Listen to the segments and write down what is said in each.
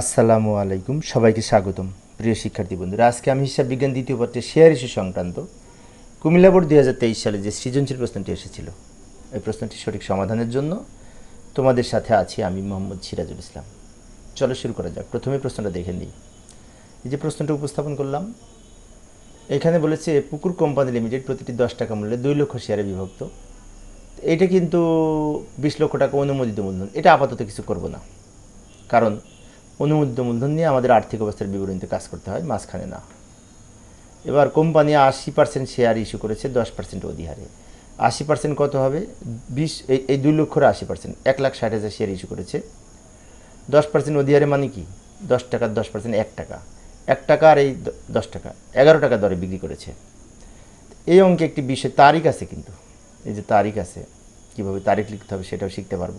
আসসালামু আলাইকুম, সবাইকে স্বাগতম। প্রিয় শিক্ষার্থী বন্ধুরা, আজকে আমি হিসাব বিজ্ঞান দ্বিতীয় পত্রের শেয়ার ইস্যু সংক্রান্ত কুমিল্লা বোর্ড দুই হাজার তেইশ সালে যে সৃজনশীল প্রশ্নটি এসেছিল, এই প্রশ্নটি সঠিক সমাধানের জন্য তোমাদের সাথে আছি আমি মোহাম্মদ সিরাজুল ইসলাম। চলো শুরু করা যাক। প্রথমে প্রশ্নটা দেখে নিই। এই যে প্রশ্নটা উপস্থাপন করলাম, এখানে বলেছে, পুকুর কোম্পানি লিমিটেড প্রতিটি দশ টাকা মূল্যে দুই লক্ষ শেয়ারে বিভক্ত। এটা কিন্তু বিশ লক্ষ টাকা অনুমোদিত মূলধন। এটা আপাতত কিছু করব না। কারণ অনুমোদিত মূলধন নিয়ে আমাদের আর্থিক অবস্থার বিবরণীতে কাজ করতে হয়, মাঝখানে না। এবার কোম্পানি আশি পার্সেন্ট শেয়ার ইস্যু করেছে, দশ পার্সেন্ট অধিহারে। আশি পার্সেন্ট কত হবে? বিশ, এই দুই লক্ষর আশি পার্সেন্ট এক লাখ ষাট হাজার শেয়ার ইস্যু করেছে। দশ পার্সেন্ট অধিহারে মানে কি? দশ টাকার দশ পার্সেন্ট এক টাকা। এক টাকা আর এই দশ টাকা, এগারো টাকা দরে বিক্রি করেছে। এই অঙ্কে একটি বিষয়, তারিখ আছে কিন্তু। এই যে তারিখ আছে, কীভাবে তারিখ লিখতে হবে সেটাও শিখতে পারব।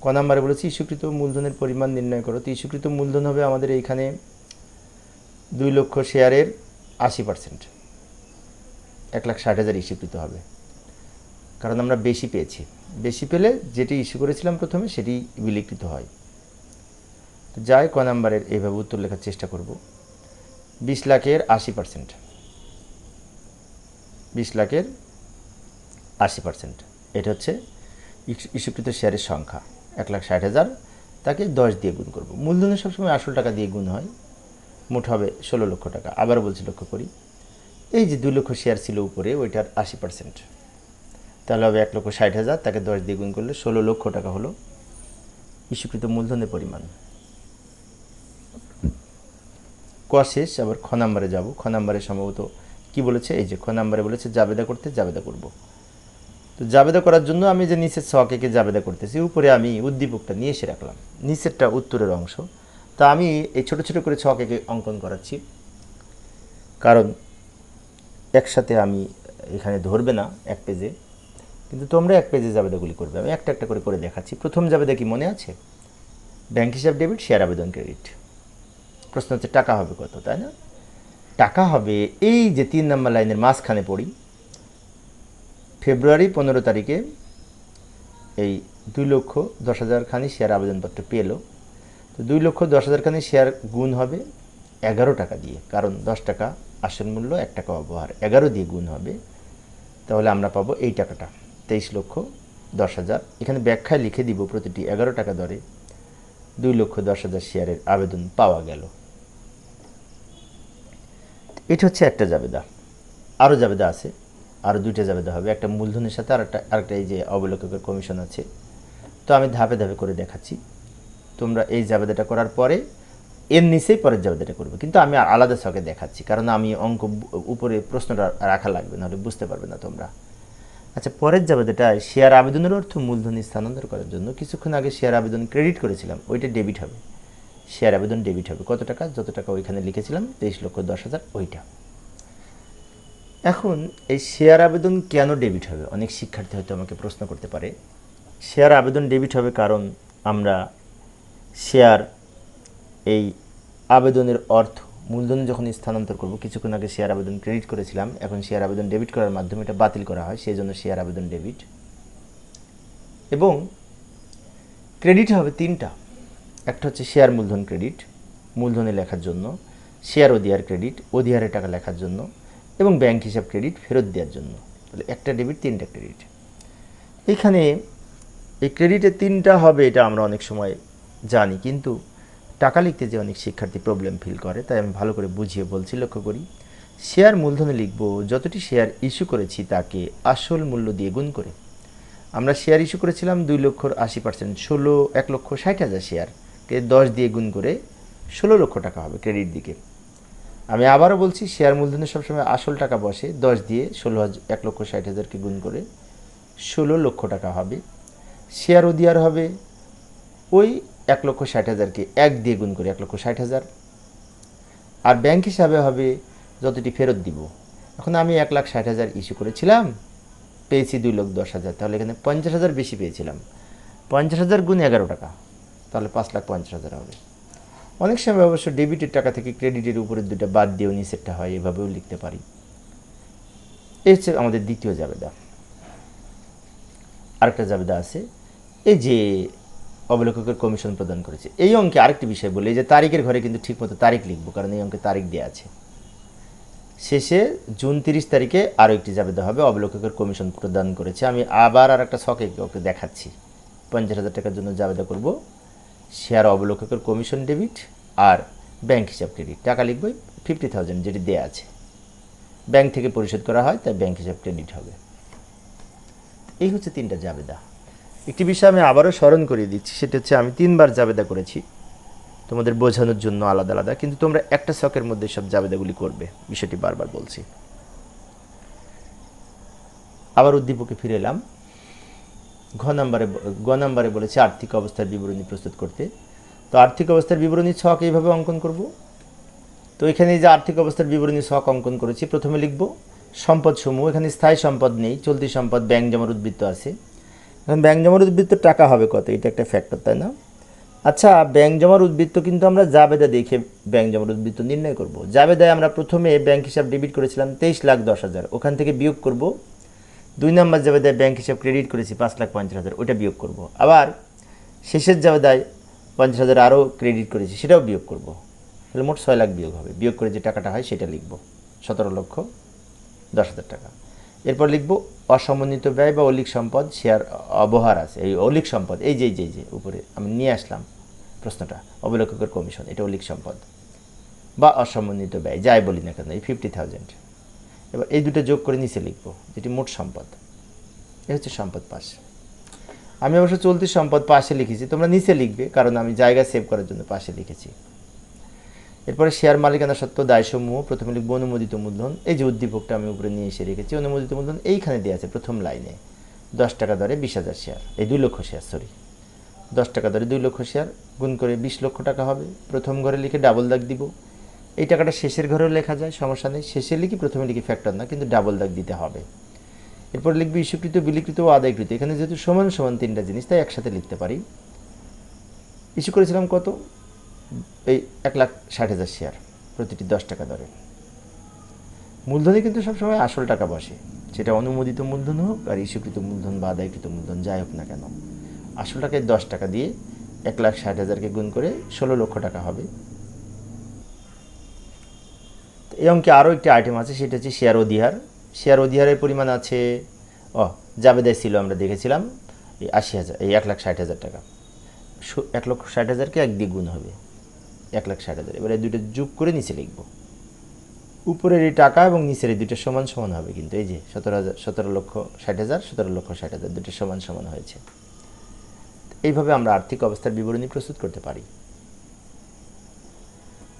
ক নাম্বারে বলেছি, ইস্যুকৃত মূলধনের পরিমাণ নির্ণয় করো। তো ইস্যুকৃত মূলধন হবে আমাদের এইখানে দুই লক্ষ শেয়ারের আশি পার্সেন্ট। এক লাখ ষাট হাজার ইস্যুকৃত হবে। কারণ আমরা বেশি পেয়েছি। বেশি পেলে যেটি ইস্যু করেছিলাম প্রথমে, সেটি বিলিকৃত হয়। তো যাই, ক নাম্বারের এইভাবে উত্তর লেখার চেষ্টা করব। বিশ লাখের আশি পার্সেন্ট। বিশ লাখের আশি পার্সেন্ট। এটা হচ্ছে ইস্যু- ইস্যুকৃত শেয়ারের সংখ্যা। এক লাখ ষাট হাজার, তাকে দশ দিয়ে গুণ করব। মূলধনের সবসময় আসল টাকা দিয়ে গুণ হয়, মোট হবে ষোলো লক্ষ টাকা। আবারও বলছি লক্ষ্য করি। এই যে দুই লক্ষ শেয়ার ছিল উপরে, ওইটার আশি পার্সেন্ট তাহলে হবে এক লক্ষ ষাট হাজার, তাকে দশ দিয়ে গুণ করলে ষোলো লক্ষ টাকা হলো ইস্যুকৃত মূলধনের পরিমাণ। ক শেষ, আবার খ নাম্বারে যাব। খ নাম্বারে সম্ভবত কি বলেছে? এই যে খ নাম্বারে বলেছে, জাবেদা করতে জাবেদা করব। তো জাবেদা করার জন্য আমি যে নিচের ছক এঁকে জাবেদা করতেছি, উপরে আমি উদ্দীপকটা নিয়ে এসে রাখলাম। নিচেরটা উত্তরের অংশ। তা আমি এই ছোট ছোট করে ছক এঁকে অঙ্কন করাচ্ছি। কারণ একসাথে আমি এখানে ধরবে না এক পেজে কিন্তু তোমরা এক পেজে জাবেদাগুলি করবে। আমি একটা একটা করে করে দেখাচ্ছি। প্রথম জাবেদা কি মনে আছে? ব্যাংক হিসাব ডেবিট, শেয়ার আবেদন ক্রেডিট। প্রশ্ন হচ্ছে, টাকা হবে কত, তাই না? টাকা হবে এই যে তিন নম্বর লাইনের মাঝখানে পড়ি ফেব্রুয়ারি পনেরো তারিখে এই দুই লক্ষ দশ হাজার খানি শেয়ার আবেদনপত্র পেল। তো দুই লক্ষ দশ হাজার খানি শেয়ার গুণ হবে এগারো টাকা দিয়ে। কারণ দশ টাকা আসল মূল্য, এক টাকা ব্যবহার এগারো দিয়ে গুণ হবে, তাহলে আমরা পাবো এই টাকাটা। তেইশ লক্ষ দশ হাজার। এখানে ব্যাখ্যায় লিখে দিব প্রতিটি এগারো টাকা দরে দুই লক্ষ দশ হাজার শেয়ারের আবেদন পাওয়া গেল। এটা হচ্ছে একটা জাবেদা। আরও জাবেদা আছে। আরও দুইটা জাবেদা হবে, একটা মূলধনের সাথে আর একটা আরেকটা এই যে অবলোককের কমিশন আছে। তো আমি ধাপে ধাপে করে দেখাচ্ছি। তোমরা এই জাবেদাটা করার পরে এর নিচেই পরের জাবেদাটা করবে। কিন্তু আমি আলাদা ছকে দেখাচ্ছি, কারণ আমি অঙ্ক উপরে প্রশ্নটা রাখা লাগবে, নাহলে বুঝতে পারবে না তোমরা। আচ্ছা পরের জাবেদাটা শেয়ার আবেদনের অর্থ মূলধন স্থানান্তর করার জন্য। কিছুক্ষণ আগে শেয়ার আবেদন ক্রেডিট করেছিলাম, ওইটা ডেবিট হবে। শেয়ার আবেদন ডেবিট হবে। কত টাকা? যত টাকা ওইখানে লিখেছিলাম, তেইশ লক্ষ দশ হাজার ওইটা। এখন এই শেয়ার আবেদন কেন ডেবিট হবে? অনেক শিক্ষার্থী হয়তো আমাকে প্রশ্ন করতে পারে। শেয়ার আবেদন ডেবিট হবে কারণ আমরা শেয়ার এই আবেদনের অর্থ, মূলধন যখন স্থানান্তর করব, কিছুক্ষণ আগে শেয়ার আবেদন ক্রেডিট করেছিলাম, এখন শেয়ার আবেদন ডেবিট করার মাধ্যমে এটা বাতিল করা হয়, সেই জন্য শেয়ার আবেদন ডেবিট এবং ক্রেডিট হবে তিনটা। একটা হচ্ছে শেয়ার মূলধন ক্রেডিট মূলধনে লেখার জন্য, শেয়ার অধিয়ার ক্রেডিট অধিয়ারে টাকা লেখার জন্য। এবং ব্যাংক হিসাব ক্রেডিট ফেরত দেওয়ার জন্য। তাহলে একটা ডেবিট তিনটা ক্রেডিট এখানে এই ক্রেডিটে তিনটা হবে এটা আমরা অনেক সময় জানি, কিন্তু টাকা লিখতে যে অনেক শিক্ষার্থী প্রবলেম ফিল করে, তাই আমি ভালো করে বুঝিয়ে বলছি, লক্ষ্য করি। শেয়ার মূলধনে লিখব, যতটি শেয়ার ইস্যু করেছি তাকে আসল মূল্য দিয়ে গুণ করে। আমরা শেয়ার ইস্যু করেছিলাম দুই লক্ষর আশি পার্সেন্ট ষোলো, এক লক্ষ ষাট হাজার শেয়ারকে দশ দিয়ে গুণ করে ষোলো লক্ষ টাকা হবে ক্রেডিট দিকে। আমি আবারও বলছি শেয়ার মূলধনে সবসময় আসল টাকা বসে। দশ দিয়ে ষোলো হাজার এক লক্ষ ষাট হাজারকে গুণ করে ষোলো লক্ষ টাকা হবে। শেয়ার অধিয়ার হবে ওই এক লক্ষ ষাট হাজারকে এক দিয়ে গুণ করে এক লক্ষ ষাট হাজার। আর ব্যাংক হিসাবে হবে যতটি ফেরত দিব। এখন আমি এক লাখ ষাট হাজার ইস্যু করেছিলাম, পেয়েছি দুই লক্ষ দশ হাজার। তাহলে এখানে পঞ্চাশ হাজার বেশি পেয়েছিলাম। পঞ্চাশ হাজার গুণ এগারো টাকা, তাহলে পাঁচ লাখ পঞ্চাশ হাজার হবে। অনেক সময় অবশ্য ডেবিটের টাকা থেকে ক্রেডিটের উপরে দুটো বাদ দিয়েও নিচেরটা হয়, এভাবেও লিখতে পারি। এই হচ্ছে আমাদের দ্বিতীয় জাবেদা। আরেকটা জাবেদা আছে, এই যে অবলেখকের কমিশন প্রদান করেছে। এই অঙ্কে আরেকটি বিষয় বলি যে তারিখের ঘরে কিন্তু ঠিকমতো তারিখ লিখব, কারণ এই অঙ্কে তারিখ দেওয়া আছে। শেষে জুন তিরিশ তারিখে আরও একটি জাবেদা হবে অবলেখকের কমিশন প্রদান করেছে। আমি আবার আর একটা শখে ওকে দেখাচ্ছি। পঞ্চাশ হাজার টাকার জন্য জাবেদা করব। শেয়ার অবলেখকের কমিশন ডেবিট আর ব্যাংক হিসাব ক্রেডিট। টাকা লিখব ফিফটি থাউজেন্ড যেটি দেওয়া আছে। ব্যাংক থেকে পরিশোধ করা হয়, তাই ব্যাংক হিসাব ক্রেডিট হবে। এই হচ্ছে তিনটা জাবেদা। একটি বিষয় আমি আবারও স্মরণ করিয়ে দিচ্ছি, সেটা হচ্ছে আমি তিনবার জাবেদা করেছি। তোমাদের বোঝানোর জন্য আলাদা আলাদা, কিন্তু তোমরা একটা শখের মধ্যে সব জাবেদাগুলি করবে, বিষয়টি বারবার বলছি। আবার উদ্দীপকে ফিরে এলাম। ঘ নাম্বারে গ নাম্বারে বলেছে আর্থিক অবস্থার বিবরণী প্রস্তুত করতে। তো আর্থিক অবস্থার বিবরণী ছক এইভাবে অঙ্কন করব। তো এখানে যে আর্থিক অবস্থার বিবরণী ছক অঙ্কন করেছি, প্রথমে লিখব সম্পদ সমূহ এখানে স্থায়ী সম্পদ নেই, চলতি সম্পদ ব্যাংক জমার উদ্বৃত্ত আছে। এখন ব্যাংক জমার উদ্বৃত্ত টাকা হবে কত? এটা একটা ফ্যাক্টর তাই না? আচ্ছা ব্যাংক জমার উদ্বৃত্ত কিন্তু আমরা জাবেদা দেখে ব্যাংক জমার উদ্বৃত্ত নির্ণয় করব। জাবেদায় আমরা প্রথমে ব্যাংক হিসাব ডেবিট করেছিলাম তেইশ লাখ দশ হাজার। ওখান থেকে বিয়োগ করব দুই নম্বর জাবেদায় ব্যাংক হিসাব ক্রেডিট করেছি পাঁচ লাখ পঞ্চাশ হাজার ওটা বিয়োগ করব। আবার শেষের জাবেদায় পঞ্চাশ হাজার আরও ক্রেডিট করেছি, সেটাও বিয়োগ করব। তাহলে মোট ছয় লাখ বিয়োগ হবে। বিয়োগ করে যে টাকাটা হয় সেটা লিখব। সতেরো লক্ষ দশ হাজার টাকা। এরপর লিখব অসমন্বিত ব্যয় বা অলিক সম্পদ শেয়ার অবহার আছে। এই অলিক সম্পদ, এই যে যে যে, উপরে আমি নিয়ে আসলাম প্রশ্নটা অবলেখকের কমিশন, এটা অলিক সম্পদ বা অসমন্বিত ব্যয়, যাই বলি না কেন, এই ফিফটি থাউজেন্ড এবার এই দুটো যোগ করে নিচে লিখব, যেটি মোট সম্পদ। এ হচ্ছে সম্পদ পাশ। আমি অবশ্য চলতি সম্পদ পাশে লিখেছি, তোমরা নিচে লিখবে, কারণ আমি জায়গা সেভ করার জন্য পাশে লিখেছি। এরপরে শেয়ার মালিকানা সত্ত্ব দায়সমূহ, প্রথমে লিখব অনুমোদিত মূলধন। এই যে উদ্দীপকটা আমি উপরে নিয়ে এসে রেখেছি, অনুমোদিত মূলধন এইখানে দেওয়া আছে, প্রথম লাইনে। দশ টাকা দরে বিশ হাজার শেয়ার এই দুই লক্ষ শেয়ার সরি দশ টাকা দরে দুই লক্ষ শেয়ার গুণ করে বিশ লক্ষ টাকা হবে। প্রথম ঘরে লিখে ডাবল দাগ দিব। এই টাকাটা শেষের ঘরেও লেখা যায়, সমস্যা নেই। শেষে লিখি, প্রথমে লিখি ফ্যাক্টর না, কিন্তু ডাবল দাগ দিতে হবে। এরপর লিখবি ইস্যুকৃত, বিলিকৃত ও আদায়কৃত। এখানে যেহেতু সমান সমান তিনটা জিনিস, তাই একসাথে লিখতে পারি। ইস্যু করেছিলাম কত? এই এক লাখ ষাট হাজার শেয়ার প্রতিটি দশ টাকা দরে। মূলধনে কিন্তু সবসময় আসল টাকা বসে। সেটা অনুমোদিত মূলধন হোক, আর ইস্যুকৃত মূলধন বা আদায়কৃত মূলধন যাই হোক না কেন। আসল টাকায় দশ টাকা দিয়ে এক লাখ ষাট হাজারকে গুণ করে ষোলো লক্ষ টাকা হবে। এই অঙ্কে আরও একটি আইটেম আছে, সেটা হচ্ছে শেয়ার অধিহার। শেয়ার অধিহারের পরিমাণ আছে, ও, জাবেদায় ছিল আমরা দেখেছিলাম, এই আশি হাজার, এই এক লাখ ষাট হাজার টাকা। এক লক্ষ ষাট হাজারকে এক দিয়ে গুণ হবে, এক লাখ ষাট হাজার। এবারে দুটো যোগ করে নিচে লিখব। উপরের এই টাকা এবং নিচের এই দুটো সমান সমান হবে কিন্তু, এই যে সতেরো হাজার, সতেরো লক্ষ ষাট হাজার, সতেরো লক্ষ ষাট হাজার দুটো সমান সমান হয়েছে। এইভাবে আমরা আর্থিক অবস্থার বিবরণী প্রস্তুত করতে পারি।